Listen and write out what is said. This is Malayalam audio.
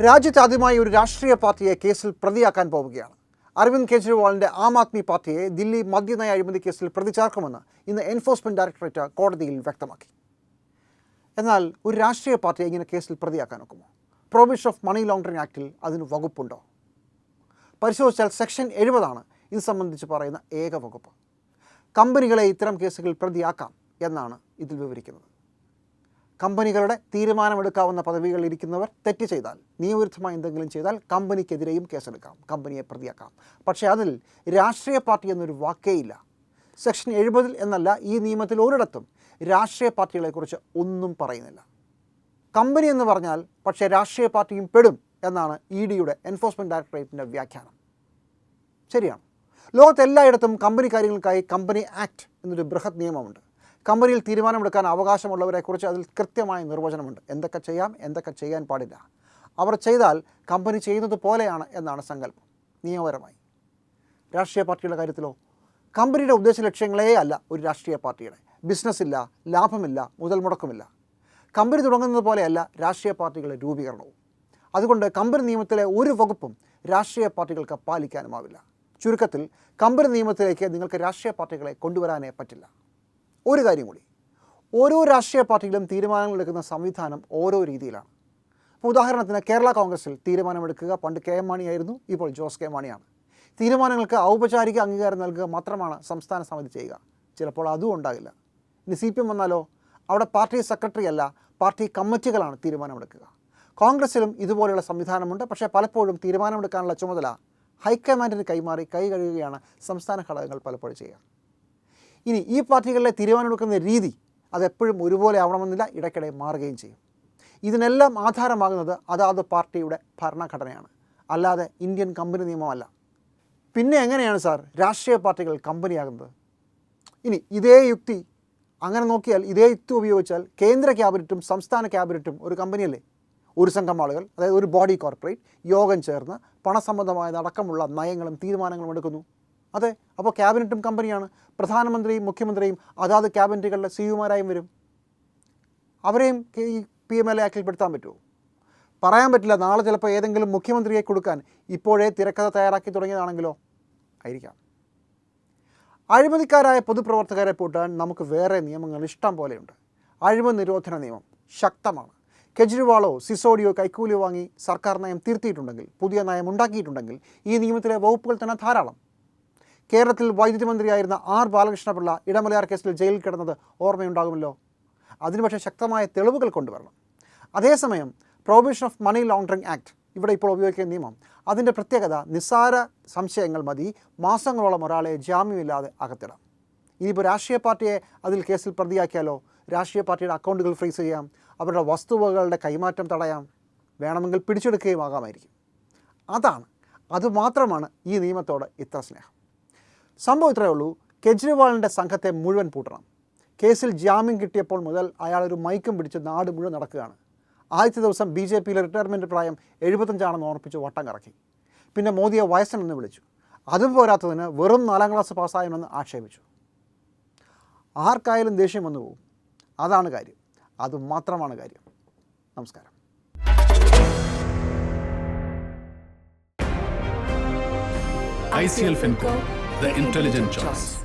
രാജ്യത്താദ്യമായി ഒരു രാഷ്ട്രീയ പാർട്ടിയെ കേസിൽ പ്രതിയാക്കാൻ പോവുകയാണ്. അരവിന്ദ് കെജ്രിവാളിന്റെ ആം ആദ്മി പാർട്ടിയെ ദില്ലി മദ്യനയ അഴിമതി കേസിൽ പ്രതി ചേർക്കുമെന്ന് ഇന്ന് എൻഫോഴ്സ്മെന്റ് ഡയറക്ടറേറ്റ് കോടതിയിൽ വ്യക്തമാക്കി. എന്നാൽ ഒരു രാഷ്ട്രീയ പാർട്ടിയെ ഇങ്ങനെ കേസിൽ പ്രതിയാക്കാൻ നോക്കുമോ പ്രൊവിഷൻ ഓഫ് മണി ലോണ്ടറിംഗ് ആക്ടിൽ അതിന് വകുപ്പുണ്ടോ? പരിശോധിച്ചാൽ സെക്ഷൻ എഴുപതാണ് ഇത് സംബന്ധിച്ച് പറയുന്ന ഏക വകുപ്പ്. കമ്പനികളെ ഇത്തരം കേസുകളിൽ പ്രതിയാക്കാം എന്നാണ് ഇതിൽ വിവരിക്കുന്നത്. കമ്പനികളുടെ തീരുമാനമെടുക്കാവുന്ന പദവികളിൽ ഇരിക്കുന്നവർ തെറ്റ് ചെയ്താൽ നിയമവിരുദ്ധമായി എന്തെങ്കിലും ചെയ്താൽ കമ്പനിക്കെതിരെയും കേസെടുക്കാം കമ്പനിയെ പ്രതിയാക്കാം. പക്ഷേ അതിൽ രാഷ്ട്രീയ പാർട്ടി എന്നൊരു വാക്കേ ഇല്ല. സെക്ഷൻ എഴുപതിൽ എന്നല്ല ഈ നിയമത്തിൽ ഒരിടത്തും രാഷ്ട്രീയ പാർട്ടികളെക്കുറിച്ച് ഒന്നും പറയുന്നില്ല. കമ്പനി എന്ന് പറഞ്ഞാൽ പക്ഷേ രാഷ്ട്രീയ പാർട്ടിയും പെടും എന്നാണ് ഇ ഡിയുടെ എൻഫോഴ്സ്മെന്റ് ഡയറക്ടറേറ്റിന്റെ വ്യാഖ്യാനം. ശരിയാണ്. ലോകത്തെല്ലായിടത്തും കമ്പനി കാര്യങ്ങൾക്കായി കമ്പനി ആക്ട് എന്നൊരു ബൃഹത് നിയമമുണ്ട്. കമ്പനിയിൽ തീരുമാനമെടുക്കാൻ അവകാശമുള്ളവരെക്കുറിച്ച് അതിൽ കൃത്യമായ നിർവചനമുണ്ട്. എന്തൊക്കെ ചെയ്യാം എന്തൊക്കെ ചെയ്യാൻ പാടില്ല. അവർ ചെയ്താൽ കമ്പനി ചെയ്യുന്നത് പോലെയാണ് എന്നാണ് സങ്കല്പം. നിയമപരമായി. രാഷ്ട്രീയ പാർട്ടിയുടെ കാര്യത്തിലോ? കമ്പനിയുടെ ഉദ്ദേശ ലക്ഷ്യങ്ങളേ അല്ല ഒരു രാഷ്ട്രീയ പാർട്ടിയുടെ. ബിസിനസ് ഇല്ല ലാഭമില്ല മുതൽ മുടക്കുമില്ല. കമ്പനി തുടങ്ങുന്നത് പോലെയല്ല രാഷ്ട്രീയ പാർട്ടികളുടെ രൂപീകരണവും. അതുകൊണ്ട് കമ്പനി നിയമത്തിലെ ഒരു വകുപ്പും രാഷ്ട്രീയ പാർട്ടികൾക്ക് പാലിക്കാനുമാവില്ല. ചുരുക്കത്തിൽ കമ്പനി നിയമത്തിലേക്ക് നിങ്ങൾക്ക് രാഷ്ട്രീയ പാർട്ടികളെ കൊണ്ടുവരാനേ പറ്റില്ല. ഒരു കാര്യം കൂടി. ഓരോ രാഷ്ട്രീയ പാർട്ടികളും തീരുമാനങ്ങൾ എടുക്കുന്ന സംവിധാനം ഓരോ രീതിയിലാണ്. ഇപ്പോൾ ഉദാഹരണത്തിന് കേരള കോൺഗ്രസിൽ തീരുമാനമെടുക്കുക പണ്ട് കെ എം മാണിയായിരുന്നു ഇപ്പോൾ ജോസ് കെ മാണിയാണ്. തീരുമാനങ്ങൾക്ക് ഔപചാരിക അംഗീകാരം നൽകുക മാത്രമാണ് സംസ്ഥാന സമിതി ചെയ്യുക. ചിലപ്പോൾ അതും ഉണ്ടാകില്ല. ഇനി സി പി എം വന്നാലോ? അവിടെ പാർട്ടി സെക്രട്ടറി അല്ല പാർട്ടി കമ്മിറ്റികളാണ് തീരുമാനമെടുക്കുക. കോൺഗ്രസിലും ഇതുപോലെയുള്ള സംവിധാനമുണ്ട് പക്ഷേ പലപ്പോഴും തീരുമാനമെടുക്കാനുള്ള ചുമതല ഹൈക്കമാൻഡിന് കൈമാറി കൈ കഴുകുകയാണ് സംസ്ഥാന ഘടകങ്ങൾ പലപ്പോഴും ചെയ്യുക. ഇനി ഈ പാർട്ടികളിലെ തീരുമാനമെടുക്കുന്ന രീതി അതെപ്പോഴും ഒരുപോലെ ആവണമെന്നില്ല ഇടയ്ക്കിടെ മാറുകയും ചെയ്യും. ഇതിനെല്ലാം ആധാരമാകുന്നത് അതാത് പാർട്ടിയുടെ ഭരണഘടനയാണ്. അല്ലാതെ ഇന്ത്യൻ കമ്പനി നിയമമല്ല. പിന്നെ എങ്ങനെയാണ് സാർ രാഷ്ട്രീയ പാർട്ടികൾ കമ്പനിയാകുന്നത്? ഇനി ഇതേ യുക്തി അങ്ങനെ നോക്കിയാൽ ഇതേ യുക്തി ഉപയോഗിച്ചാൽ കേന്ദ്ര ക്യാബിനറ്റും സംസ്ഥാന ക്യാബിനറ്റും ഒരു കമ്പനിയല്ലേ? ഒരു സംഘം ആളുകൾ അതായത് ഒരു ബോഡി കോർപ്പറേറ്റ് യോഗം ചേർന്ന് പണസംബന്ധമായ നടക്കമുള്ള നയങ്ങളും തീരുമാനങ്ങളും എടുക്കുന്നു. അതെ അപ്പോൾ ക്യാബിനറ്റും കമ്പനിയാണ്. പ്രധാനമന്ത്രിയും മുഖ്യമന്ത്രിയും അതാത് ക്യാബിനറ്റുകളുടെ സിഇമാരായും വരും. അവരെയും ഈ പി എം എൽ എ പറ്റുമോ? പറയാൻ പറ്റില്ല. നാളെ ചിലപ്പോൾ ഏതെങ്കിലും മുഖ്യമന്ത്രിയെ കൊടുക്കാൻ ഇപ്പോഴേ തിരക്കഥ തയ്യാറാക്കി തുടങ്ങിയതാണെങ്കിലോ? ആയിരിക്കാം. അഴിമതിക്കാരായ പൊതുപ്രവർത്തകരെ പൂട്ടാൻ നമുക്ക് വേറെ നിയമങ്ങൾ ഇഷ്ടം പോലെയുണ്ട്. അഴിമതി നിരോധന നിയമം ശക്തമാണ്. കെജ്രിവാളോ സിസോഡിയോ കൈക്കൂലി വാങ്ങി സർക്കാർ നയം തിരുത്തിയിട്ടുണ്ടെങ്കിൽ പുതിയ നയം ഉണ്ടാക്കിയിട്ടുണ്ടെങ്കിൽ ഈ നിയമത്തിലെ വകുപ്പുകൾ തന്നെ ധാരാളം. കേരളത്തിൽ വൈദ്യുതി മന്ത്രിയായിരുന്ന ആർ ബാലകൃഷ്ണപിള്ള ഇടമലയാർ കേസിൽ ജയിലിൽ കിടന്നത് ഓർമ്മയുണ്ടാകുമല്ലോ. അതിന് പക്ഷേ ശക്തമായ തെളിവുകൾ കൊണ്ടുവരണം. അതേസമയം provision of money laundering act ഇവിടെ ഇപ്പോൾ ഉപയോഗിക്കുന്ന നിയമം. അതിന്റെ പ്രത്യേകത നിസ്സാര സംശയങ്ങൾ മതി മാസങ്ങളോളം ഒരാളെ ജാമ്യമില്ലാതെ അകത്തിടാം. ഇനിയിപ്പോൾ രാഷ്ട്രീയ പാർട്ടിയെ അതിൽ കേസിൽ പ്രതിയാക്കിയാലോ? രാഷ്ട്രീയ പാർട്ടിയുടെ അക്കൗണ്ടുകൾ ഫ്രീസ് ചെയ്യാം അവരുടെ വസ്തുവകകളുടെ കൈമാറ്റം തടയാം വേണമെങ്കിൽ പിടിച്ചെടുക്കുകയും ആകാമായിരിക്കും. അതാണ് അതുമാത്രമാണ് ഈ നിയമത്തോട് ഇത്ര സ്നേഹം. സംഭവം ഇത്രയേ ഉള്ളൂ. കെജ്രിവാളിന്റെ സംഘത്തെ മുഴുവൻ പൂട്ടണം. കേസിൽ ജാമ്യം കിട്ടിയപ്പോൾ മുതൽ അയാൾ ഒരു മൈക്കും പിടിച്ച് നാട് മുഴുവൻ നടക്കുകയാണ്. ആദ്യത്തെ ദിവസം ബി ജെ പിയിലെ റിട്ടയർമെന്റ് പ്രായം എഴുപത്തഞ്ചാണെന്ന് ഓർപ്പിച്ച് വട്ടം കറക്കി. പിന്നെ മോദിയെ വയസ്സനെന്ന് വിളിച്ചു. അതും പോരാത്തതിന് വെറും നാലാം ക്ലാസ് പാസ്സായമെന്ന് ആക്ഷേപിച്ചു. ആർക്കായാലും ദേഷ്യം വന്നു പോകും അതാണ് കാര്യം. അതുമാത്രമാണ് കാര്യം. നമസ്കാരം. ICL FinCo, the intelligent choice.